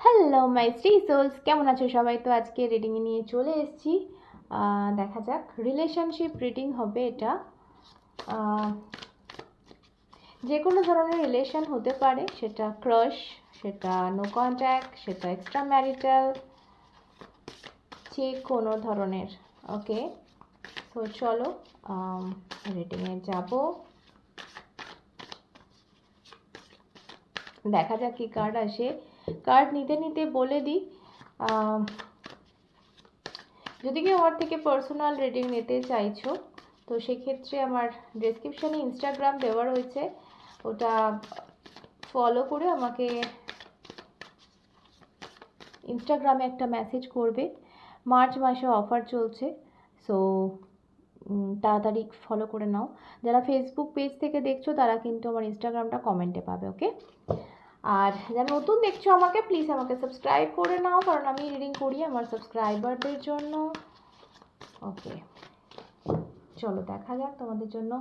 Hello my three sols কেমন আছো সবাই? তো আজকে রিডিংয়ে নিয়ে চলে এসেছি। দেখা যাক রিলেশনশিপ রিডিং হবে এটা। যে কোনো ধরনের রিলেশন হতে পারে। সেটা ক্রাশ সেটা নো কন্ট্যাক্ট সেটা এক্সট্রা ম্যারিটাল যে কোনো ধরনের ওকে তো চলো রিডিংয়ে যাব। দেখা যাক কি কার্ড আসে। কার্ড নিতে নিতে বলে দিই। যদি কেউ আমার থেকে পার্সোনাল রিডিং নিতে চাইছো, তো সেক্ষেত্রে আমার ডেসক্রিপশানে ইনস্টাগ্রাম দেওয়া রয়েছে। ওটা ফলো করে আমাকে ইনস্টাগ্রামে একটা মেসেজ করবে। মার্চ মাসে অফার চলছে সো তাড়াতাড়ি ফলো করে নাও। যারা ফেসবুক পেজ থেকে দেখছ, তারা কিন্তু আমার ইনস্টাগ্রামটা কমেন্টে পাবে ওকে আর যারা নতুন দেখছ আমাকে প্লিজ আমাকে সাবস্ক্রাইব করে নাও, কারণ আমি রিডিং করি আমার সাবস্ক্রাইবারদের জন্য। ওকে চলো দেখা যাক তোমাদের জন্য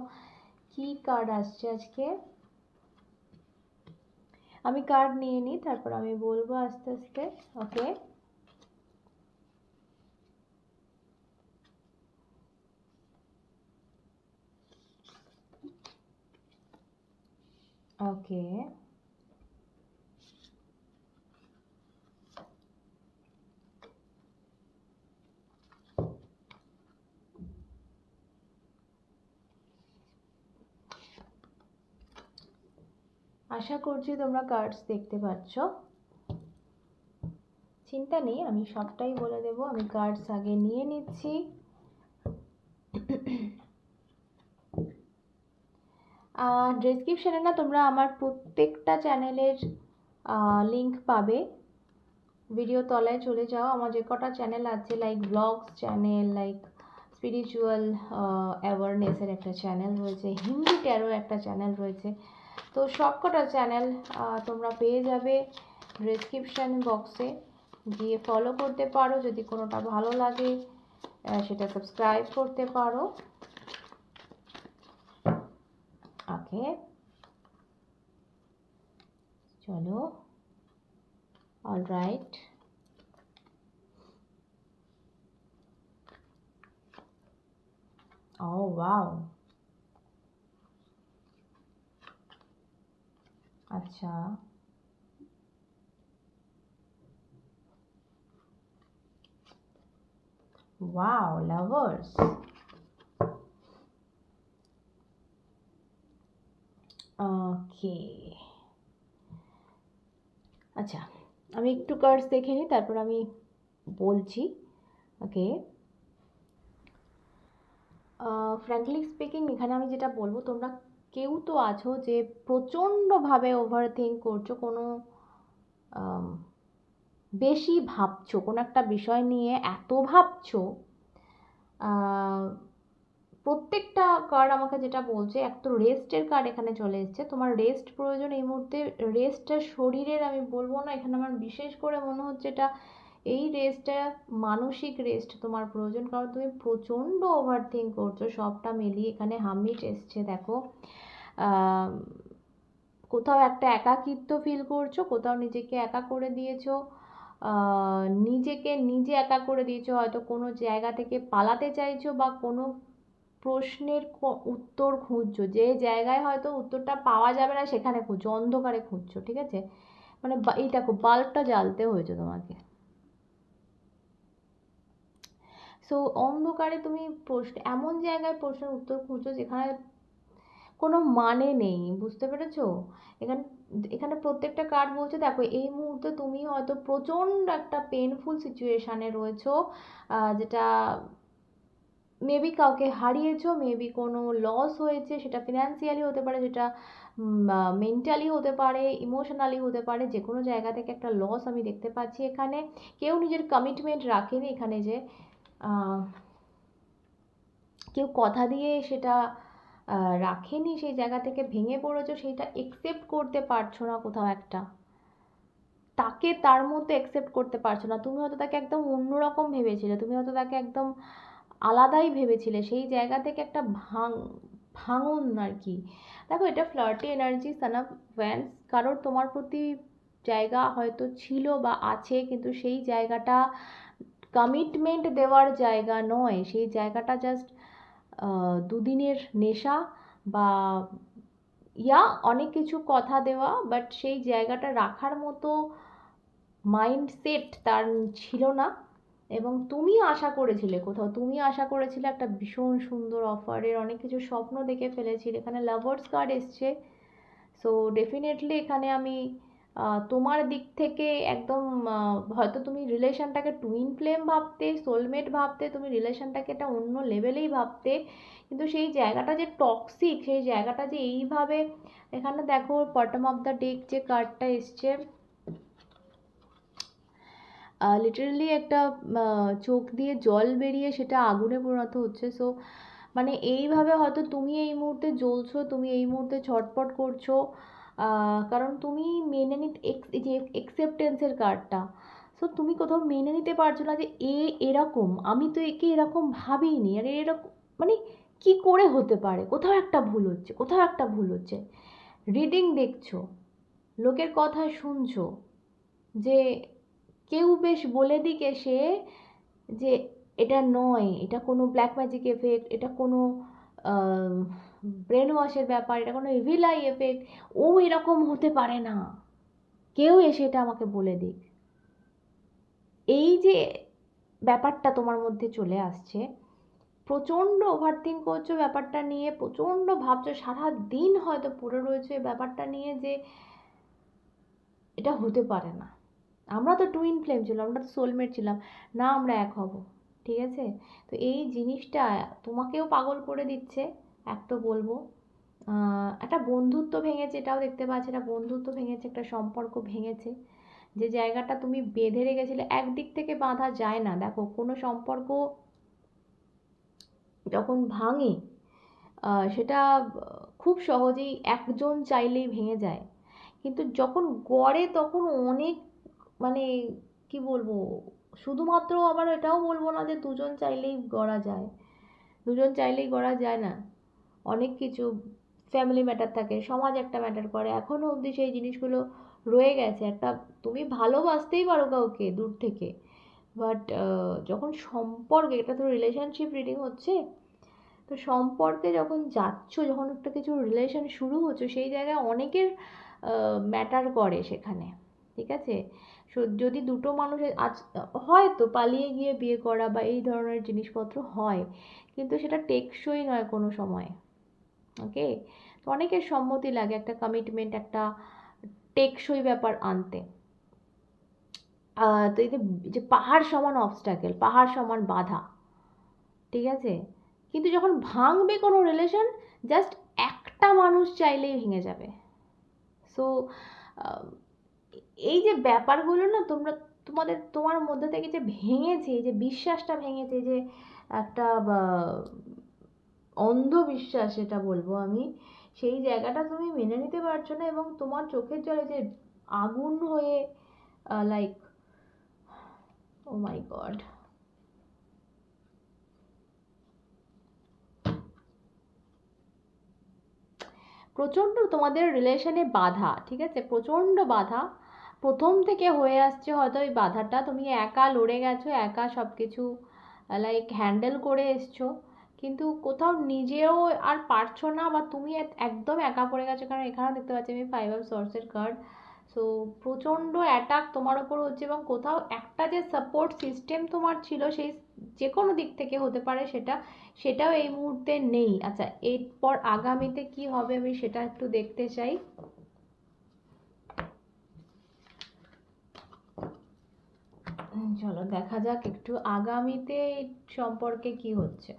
কি কার্ড আসছে আজকে। আমি কার্ড নিয়ে নিই, তারপর আমি বলব আস্তে আস্তে। ওকে ওকে আশা করছি তোমরা কার্ডস দেখতে পাচ্ছ। চিন্তা নেই, আমি সবটাই বলে দেবো। আমি কার্ডস আগে নিয়ে নিচ্ছি। ডেসক্রিপশানে না তোমরা আমার প্রত্যেকটা চ্যানেলের লিংক পাবে। ভিডিও তলায় চলে যাও। আমার যে কটা চ্যানেল আছে like blogs channel like spiritual অ্যাওয়ারনেসের একটা চ্যানেল রয়েছে, হিন্দি ট্যারো একটা চ্যানেল রয়েছে। তো সবকটা চ্যানেল তোমরা পেয়ে যাবে ডেসক্রিপশান বক্সে গিয়ে ফলো করতে পারো, যদি কোনোটা ভালো লাগে সেটা সাবস্ক্রাইব করতে পারো। ওকে। চলো। অল রাইট ও ওয়াও আচ্ছা। ওয়াও লাভার্স ওকে আচ্ছা আমি একটু কার্ডস দেখে নিই, তারপর আমি বলছি। ওকে ফ্র্যাঙ্কলি স্পিকিং এখানে আমি যেটা বলব, তোমরা কেউ তো আছো যে প্রচণ্ডভাবে ওভার থিঙ্ক করছ, কোনো বেশি ভাবছ, কোনো একটা বিষয় নিয়ে এত ভাবছ প্রত্যেকটা কার্ড আমাকে যেটা বলছে, এক তো রেস্টের কার্ড এখানে চলে এসছে। তোমার রেস্ট প্রয়োজন এই মুহূর্তে রেস্টটা শরীরের আমি বলব না, এখানে আমার বিশেষ করে মনে হচ্ছে এটা এই রেস্টটা মানসিক রেস্ট তোমার প্রয়োজন, কারণ তুমি প্রচণ্ড ওভার থিঙ্ক করছ, সবটা মিলিয়ে এখানে হামিট এসছে, দেখো। কোথাও একটা একাকিত্ব ফিল করছ, কোথাও নিজেকে একা করে দিয়েছ নিজেকে নিজে একা করে দিয়েছ, হয়তো কোনো জায়গা থেকে পালাতে চাইছো বা কোনো প্রশ্নের উত্তর খুঁজছো, যে জায়গায় হয়তো উত্তরটা পাওয়া যাবে না সেখানে খুঁজছো, অন্ধকারে খুঁজছো, ঠিক আছে? মানে বা- এই দেখো বাল্বটা জ্বালতে হয়েছে তোমাকে। সো অন্ধকারে তুমি প্রশ্ন, এমন জায়গায় প্রশ্নের উত্তর খুঁজছো যেখানে কোনো মানে নেই, বুঝতে পেরেছ? এখানে এখানে প্রত্যেকটা কার্ড বলছে, দেখো, এই মুহূর্তে তুমি হয়তো প্রচণ্ড একটা পেনফুল সিচুয়েশানে রয়েছো যেটা মেবি কাউকে হারিয়েছো মেবি কোনো লস হয়েছে, সেটা ফিনান্সিয়ালি হতে পারে, সেটা মেন্টালি হতে পারে ইমোশনালি হতে পারে যে কোনো জায়গা থেকে একটা লস আমি দেখতে পাচ্ছি এখানে। কেউ নিজের কমিটমেন্ট রাখেনি এখানে যে কেউ কথা দিয়ে সেটা রাখেনি, সেই জায়গা থেকে ভেঙে পড়েছো, সেইটা একসেপ্ট করতে পারছ না কোথাও একটা। তাকে তার মধ্যে একসেপ্ট করতে পারছ না। তুমি হয়তো তাকে একদম অন্যরকম ভেবেছিলে, তুমি হয়তো তাকে একদম আলাদাই ভেবেছিলে, সেই জায়গা থেকে একটা ভাঙ, ভাঙন আর কি। দেখো, এটা flirty energy sun of wands কারোর তোমার প্রতি জায়গা হয়তো ছিল বা আছে, কিন্তু সেই জায়গাটা কমিটমেন্ট দেওয়ার জায়গা নয়। সেই জায়গাটা জাস্ট দুদিনের নেশা বা, ইয়া, অনেক কিছু কথা দেওয়া বাট সেই জায়গাটা রাখার মতো মাইন্ডসেট তার ছিল না। এবং তুমি আশা করেছিলে কোথাও, তুমি আশা করেছিলে একটা ভীষণ সুন্দর অফারের অনেক কিছু স্বপ্ন দেখে ফেলেছিলে। এখানে লাভার্স কার্ড এসছে। সো ডেফিনেটলি এখানে আমি তোমার দিক থেকে একদম হয়তো তুমি রিলেশনটাকে টুইন ফ্লেম ভাবতে সোলমেট ভাবতে, তুমি রিলেশনটাকে একটা অন্য লেভেলেই ভাবতে, কিন্তু সেই জায়গাটা যে টক্সিক সেই জায়গাটা যে এইভাবে, এখানে দেখো বটম অফ দ্য ডেক যে কার্ডটা এসছে লিটারালি একটা চোখ দিয়ে জল বেরিয়ে সেটা আগুনে পরিণত হচ্ছে সো মানে এইভাবে হয়তো তুমি এই মুহূর্তে জ্বলছো, তুমি এই মুহূর্তে ছটপট করছ কারণ তুমি মেনে নিতে এই যে একসেপ্টেন্সের কার্ডটা সো তুমি কোথাও মেনে নিতে পারছ না যে, এ এরকম, আমি তো একে এরকম ভাবিনি। আর এরকম মানে কি করে হতে পারে? কোথাও একটা ভুল হচ্ছে, কোথাও একটা ভুল হচ্ছে। রিডিং দেখছ, লোকের কথা শুনছো যে, কেউ বেশ বলে দিক এসে যে, এটা নয়, এটা কোনো ব্ল্যাক ম্যাজিক এফেক্ট এটা কোনো ব্রেন ওয়াশের ব্যাপার, এটা কোনো ইভিল আই এফেক্ট ও এরকম হতে পারে না। কেউ এসে এটা আমাকে বলে দিক। এই যে ব্যাপারটা তোমার মধ্যে চলে আসছে, প্রচণ্ড ওভারথিঙ্ক করছ ব্যাপারটা নিয়ে, প্রচণ্ড ভাবছ সারা দিন হয়তো পড়ে রয়েছে ব্যাপারটা নিয়ে যে এটা হতে পারে না। আমরা তো টুইন ফ্লেম ছিলাম, আমরা তো সোলমেট ছিলাম, না আমরা এক হব, ঠিক আছে? তো এই জিনিসটা তোমাকেও পাগল করে দিচ্ছে। এক তো বলব একটা বন্ধুত্ব ভেঙেছে, এটাও দেখতে পাচ্ছি, একটা বন্ধুত্ব ভেঙেছে, একটা সম্পর্ক ভেঙেছে। যে জায়গাটা তুমি বেঁধে রেখেছিলে, একদিক থেকে বাঁধা যায় না। দেখো, কোনো সম্পর্ক যখন ভাঙে সেটা খুব সহজেই একজন চাইলেই ভেঙে যায়। কিন্তু যখন গড়ে, তখন অনেক মানে কি বলব, শুধুমাত্র আবার এটাও বলব না যে দুজন চাইলেই গড়া যায়। দুজন চাইলেই গড়া যায় না। অনেক কিছু ফ্যামিলি ম্যাটার থাকে, সমাজ একটা ম্যাটার করে। এখনও অবধি সেই জিনিসগুলো রয়ে গেছে। একটা তুমি ভালোবাসতেই পারো কাউকে দূর থেকে। বাট যখন সম্পর্কে, এটা তো রিলেশনশিপ রিডিং হচ্ছে, তো সম্পর্কে যখন যাচ্ছ, যখন একটা কিছু রিলেশন শুরু হচ্ছে, সেই জায়গায় অনেকের ম্যাটার করে সেখানে। ঠিক আছে? যদি দুটো মানুষের আজ হয়তো পালিয়ে গিয়ে বিয়ে করা বা এই ধরনের জিনিসপত্র হয়, কিন্তু সেটা টেকসই নয় কোনো সময়। ওকে তো অনেকের সম্মতি লাগে একটা কমিটমেন্ট একটা টেকসই ব্যাপার আনতে। তো এই যে পাহাড় সমান অবস্ট্যাকেল পাহাড় সমান বাধা, ঠিক আছে? কিন্তু যখন ভাঙবে কোনো রিলেশন জাস্ট একটা মানুষ চাইলেই ভেঙে যাবে। সো এই যে ব্যাপারগুলো না, তোমরা, তোমাদের, তোমার মধ্যে থেকে যে ভেঙেছে যে বিশ্বাসটা ভেঙেছে যে একটা অন্ধবিশ্বাস যেটা বলব আমি, সেই জায়গাটা তুমি মেনে নিতে পারছ না এবং তোমার চোখের জলে যে আগুন হয়ে লাইক ও মাই গড প্রচণ্ড তোমাদের রিলেশনে বাধা, ঠিক আছে? প্রচণ্ড বাধা। প্রথম থেকে হয়ে আসছে হয়তো ওই বাধাটা। তুমি একা লড়ে গেছো, একা সব কিছু লাইক হ্যান্ডেল করে এসছো। কিন্তু কোথাও নিজেও আর পারছ না বা তুমি এক- একদম একা পড়ে গেছো কারণ এখানেও দেখতে পাচ্ছি আমি ফাইভ অফ সোর্সের কার্ড সো প্রচণ্ড অ্যাটাক তোমার ওপর হচ্ছে এবং কোথাও একটা যে সাপোর্ট সিস্টেম তোমার ছিল সেই যে কোনো দিক থেকে হতে পারে সেটা, সেটাও এই মুহূর্তে নেই। আচ্ছা এরপর আগামীতে কি হবে আমি সেটা একটু দেখতে চাই। চলো দেখা যাক একটু আগামীতে সম্পর্কে কি হচ্ছে।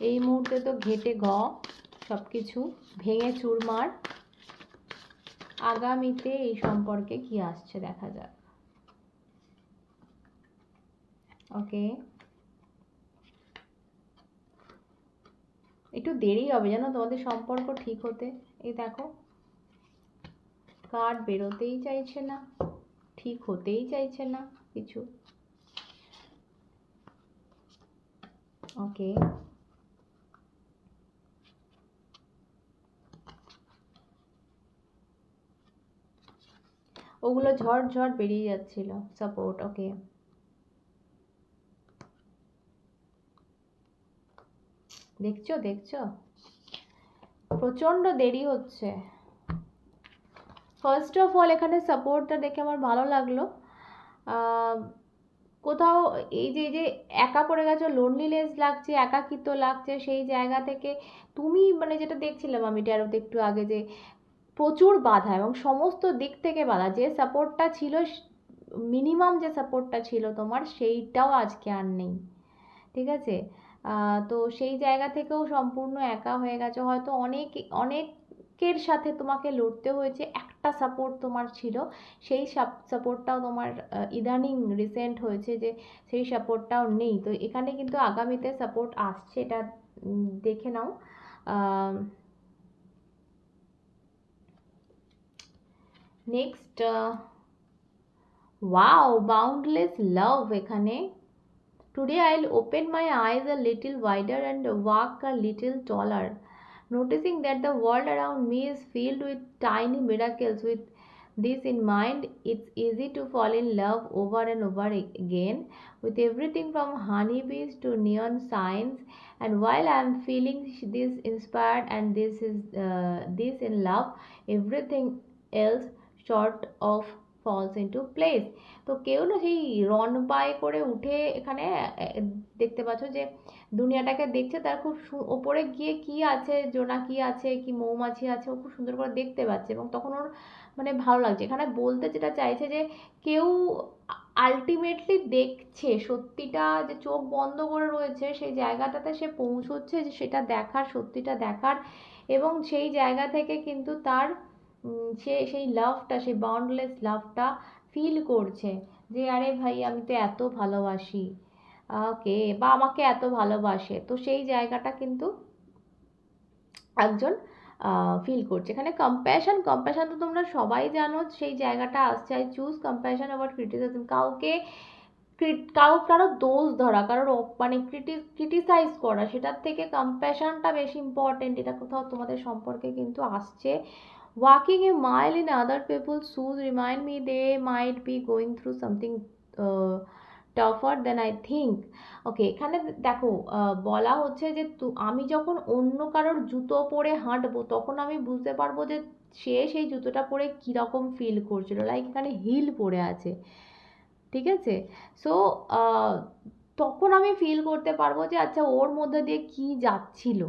এই মুহূর্তে তো ঘেটে গ সব কিছু ভেঙে চুরমার। আগামীতে এই সম্পর্কে কি আসছে দেখা যাক। ওকে। একটু দেরি হবে জানো তোমাদের সম্পর্ক ঠিক হতে। এই দেখো। কার্ড বেরোতেই চাইছে না, ঠিক হতেই চাইছে না কিছু। ওকে ওগুলো ঝড় ঝড় বেরিয়ে যাচ্ছিল সাপোর্ট ওকে দেখছ দেখছ? প্রচণ্ড দেরি হচ্ছে। ফার্স্ট অফ অল এখানে সাপোর্টটা দেখে আমার ভালো লাগল। কোথাও এই যে যে একা পড়ে গেছো লোনলিনেস লাগছে, একাকিত্ব লাগছে, সেই জায়গা থেকে তুমি মানে যেটা দেখছিলাম আমি ট্যারোতে একটু আগে যে, প্রচুর বাধা এবং সমস্ত দিক থেকে বাধা। যে সাপোর্টটা ছিল মিনিমাম যে সাপোর্টটা ছিল তোমার, সেইটাও আজকে আর নেই। ঠিক আছে? তো সেই জায়গা থেকেও সম্পূর্ণ একা হয়ে গেছে। হয়তো অনেক, অনেকের সাথে তোমাকে লড়তে হয়েছে। একটা সাপোর্ট তোমার ছিল সেই সাপোর্টটাও তোমার ইদানিং রিসেন্ট হয়েছে যে সেই সাপোর্টটাও নেই। তো এখানে কিন্তু আগামীতে সাপোর্ট আসছে এটা দেখে নাও। নেক্সট ওয়াও বাউন্ডলেস লাভ এখানে। Today I'll open my eyes a little wider and walk a little taller, noticing that the world around me is filled with tiny miracles. With this in mind, it's easy to fall in love over and over again with everything from honeybees to neon signs. And while I'm feeling this inspired and this is uh, this in love, everything else short of falls into place. তো কেউ না সেই রন by করে উঠে এখানে দেখতে পাচ্ছ যে দুনিয়াটাকে দেখছে, তার খুব ওপরে গিয়ে কি আছে জোনাকি আছে, কি মৌমাছি আছে, ও খুব সুন্দর করে দেখতে পাচ্ছে এবং তখন ওর মানে ভালো লাগছে এখানে বলতে যেটা চাইছে যে কেউ আলটিমেটলি দেখছে, সত্যিটা যে চোখ বন্ধ করে রয়েছে, সেই জায়গাটাতে সে পৌঁছচ্ছে যে সেটা দেখার, সত্যিটা দেখার এবং সেই জায়গা থেকে কিন্তু তার সে সেই লাভটা সেই বাউন্ডলেস লাভটা ফিল করছে যে, আরে ভাই, আমি তো এত ভালোবাসি। ওকে, বা আমাকে এত ভালোবাসে। তো সেই জায়গাটা কিন্তু একজন ফিল করছে। এখানে কম্প্যাশন কম্প্যাশন তো তোমরা সবাই জানো, সেই জায়গাটা আসছে। I choose compassion about criticism কাউকে কারও কারও দোষ ধরা কারোর মানে ক্রিটিসাইজ করা, সেটার থেকে কম্প্যাশনটা বেশি ইম্পর্টেন্ট এটা কোথাও তোমাদের সম্পর্কে কিন্তু আসছে। Walking a mile in other people's shoes remind me they might be going through something uh, tougher than I think. ওকে এখানে দেখো বলা হচ্ছে যে আমি যখন অন্য কারোর জুতো পরে হাঁটবো তখন আমি বুঝতে পারব যে সে সেই জুতোটা পরে কীরকম ফিল করছিল লাইক এখানে হিল পরে আছে। ঠিক আছে? সো তখন আমি ফিল করতে পারব যে আচ্ছা ওর মধ্যে দিয়ে কী যাচ্ছিল।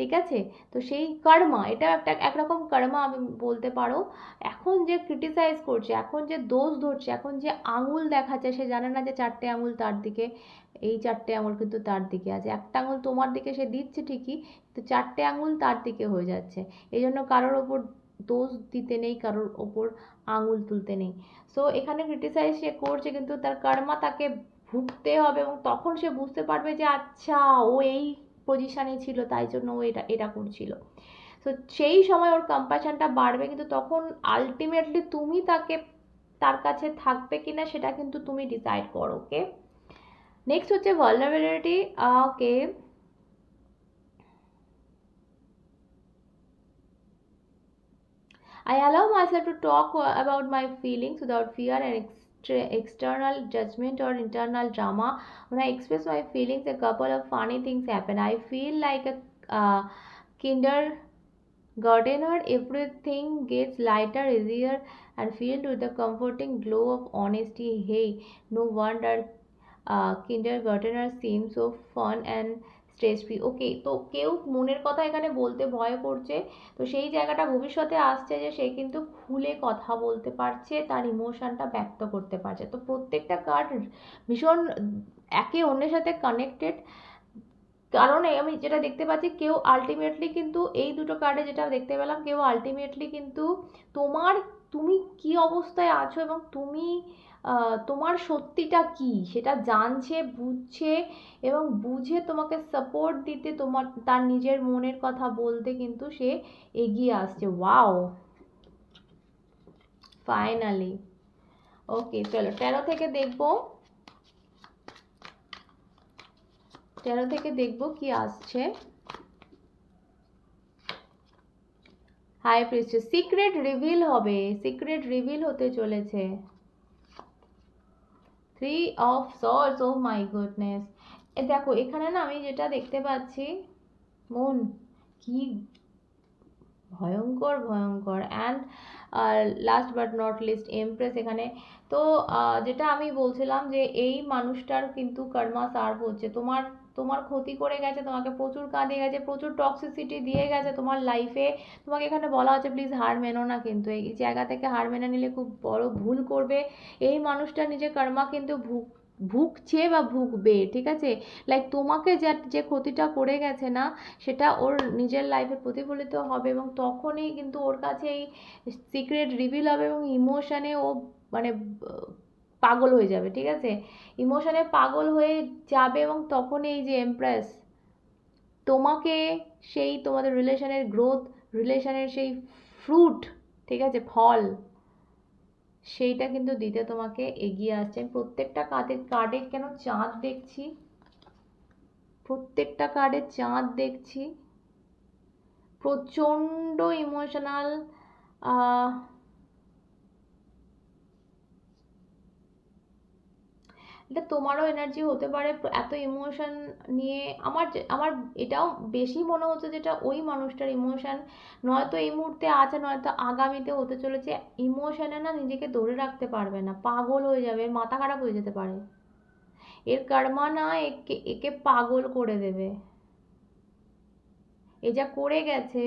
ঠিক আছে? তো সেই কর্মা এটা একটা একরকম কর্মা আমি বলতে পারো। এখন যে ক্রিটিসাইজ করছে, এখন যে দোষ ধরছে, এখন যে আঙুল দেখাচ্ছে, সে জানে না যে চারটে আঙুল তার দিকে, এই চারটে আঙুল কিন্তু তার দিকে আছে। একটা আঙুল তোমার দিকে সে দিচ্ছে ঠিকই, কিন্তু চারটে আঙুল তার দিকে হয়ে যাচ্ছে। এই জন্য কারোর ওপর দোষ দিতে নেই, কারোর ওপর আঙুল তুলতে নেই। সো এখানে ক্রিটিসাইজ সে করছে, কিন্তু তার কর্মা তাকে ভুগতে হবে এবং তখন সে বুঝতে পারবে যে আচ্ছা ও এই পজিশানে ছিল, তাই জন্য ও এটা এটা করছিল। তো সেই সময় ওর কম্প্যাশনটা বাড়বে, কিন্তু তখন আলটিমেটলি তুমি তাকে, তার কাছে থাকবে কিনা সেটা কিন্তু তুমি ডিসাইড করো ওকে নেক্সট হচ্ছে vulnerability okay I allow myself to talk about my feelings without fear and external judgment or internal drama. When I express my feelings, a couple of funny things happen. I feel like a uh, kindergartner. Everything gets lighter, easier, and filled with the comforting glow of honesty. Hey, no wonder uh, kindergartner seems so fun and stress free okay তো কেউ মনের কথা এখানে বলতে ভয় করছে। তো সেই জায়গাটা ভবিষ্যতে আসছে যে সে কিন্তু খুলে কথা বলতে পারছে, তার ইমোশনটা ব্যক্ত করতে পারছে। তো প্রত্যেকটা কার্ড ভীষণ একে অন্যের সাথে কানেক্টেড কারণ আমি যেটা দেখতে পাচ্ছি, কেউ আলটিমেটলি কিন্তু এই দুটো কার্ডে যেটা দেখতে পেলাম, কেউ আলটিমেটলি কিন্তু তোমার, তুমি কি অবস্থায় আছো এবং তুমি তোমার সত্যিটা কি? সেটা জানছে, বুঝছে এবং বুঝে তোমাকে সাপোর্ট দিতে তোমার, তার নিজের মনের কথা বলতে কিন্তু সে এগিয়ে আসছে। ওয়াও ফাইনালি ওকে চলো তেরো থেকে দেখব। তেরো থেকে দেখব কি আসছে। হাই প্রিস্ট সিক্রেট রিভিল হবে। সিক্রেট রিভিল হতে চলেছে। Three of swords oh my goodness এ দেখো, এখানে না আমি যেটা দেখতে পাচ্ছি মন কি ভয়ঙ্কর ভয়ঙ্কর and last but not least empress এখানে। তো যেটা আমি বলছিলাম যে, এই মানুষটার কিন্তু কর্মা সার্ভ হচ্ছে। তোমার তোমার ক্ষতি করে গেছে, তোমাকে প্রচুর কাঁদিয়ে গেছে, প্রচুর টক্সিসিটি দিয়ে গেছে তোমার লাইফে তোমাকে এখানে বলা হচ্ছে প্লিজ হার মেনো না কিন্তু। এই জায়গা থেকে হার মেনে নিলে খুব বড় ভুল করবে। এই মানুষটা নিজের কর্মা কিন্তু ভুগ ভুগছে বা ভুগবে, ঠিক আছে? লাইক তোমাকে যা, যে ক্ষতিটা করে গেছে না, সেটা ওর নিজের লাইফে প্রতিফলিত হবে এবং তখনই কিন্তু ওর কাছে এই সিক্রেট রিভিল হবে এবং ইমোশনে ও মানে পাগল হয়ে যাবে, ঠিক আছে? ইমোশনে পাগল হয়ে যাবে এবং তখন এই যে এমপ্রেস তোমাকে সেই তোমাদের রিলেশনের গ্রোথ রিলেশনের সেই ফ্রুট ঠিক আছে? ফল সেইটা কিন্তু দিতে তোমাকে এগিয়ে আসছে আমি প্রত্যেকটা কার্ডের কার্ডে কেন চাঁদ দেখছি? প্রত্যেকটা কার্ডে চাঁদ দেখছি। প্রচণ্ড ইমোশনাল এটা তোমারও এনার্জি হতে পারে এত ইমোশন নিয়ে আমার আমার এটাও বেশি মনে হচ্ছে যেটা ওই মানুষটার ইমোশন নয়তো এই মুহূর্তে আছে, নয়তো আগামীতে হতে চলেছে। ইমোশনে না নিজেকে ধরে রাখতে পারবে না, পাগল হয়ে যাবে, মাথা খারাপ হয়ে যেতে পারে। এর কর্মা না একে একে পাগল করে দেবে। এ যা করে গেছে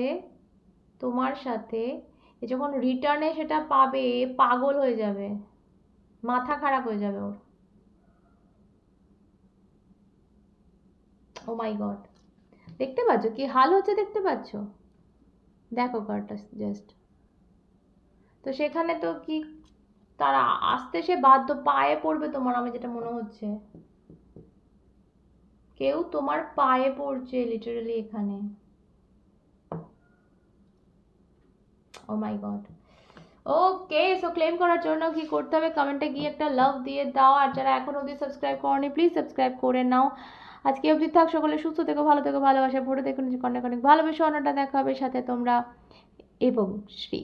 তোমার সাথে, এ যখন রিটার্নে সেটা পাবে, পাগল হয়ে যাবে, মাথা খারাপ হয়ে যাবে ওর। ও মাই গড দেখতে পাচ্ছ কি? হাল হচ্ছে দেখতে পাচ্ছ? দেখো কার্ডটা জাস্ট তো সেখানে তো কি তারা আসতে সে বাধ্য, পায়ে পড়বে তোমার আমি যেটা মনে হচ্ছে। কেউ তোমার পায়ে পড়ছে লিটারালি এখানে। ও my god okay so claim করার জন্য কি করতে হবে? কমেন্টে গিয়ে একটা লাভ দিয়ে দাও। আর যারা এখন অবধি সাবস্ক্রাইব করনি প্লিজ সাবস্ক্রাইব করে নাও। আজকে অবধি থাক সকলে, সুস্থ থেকো, ভালো থেকো, ভালোবাসা, ভরে দেখুন অনেক অনেক ভালোবেসে অন্যটা দেখা হবে। সাথে তোমরা এবং শ্রী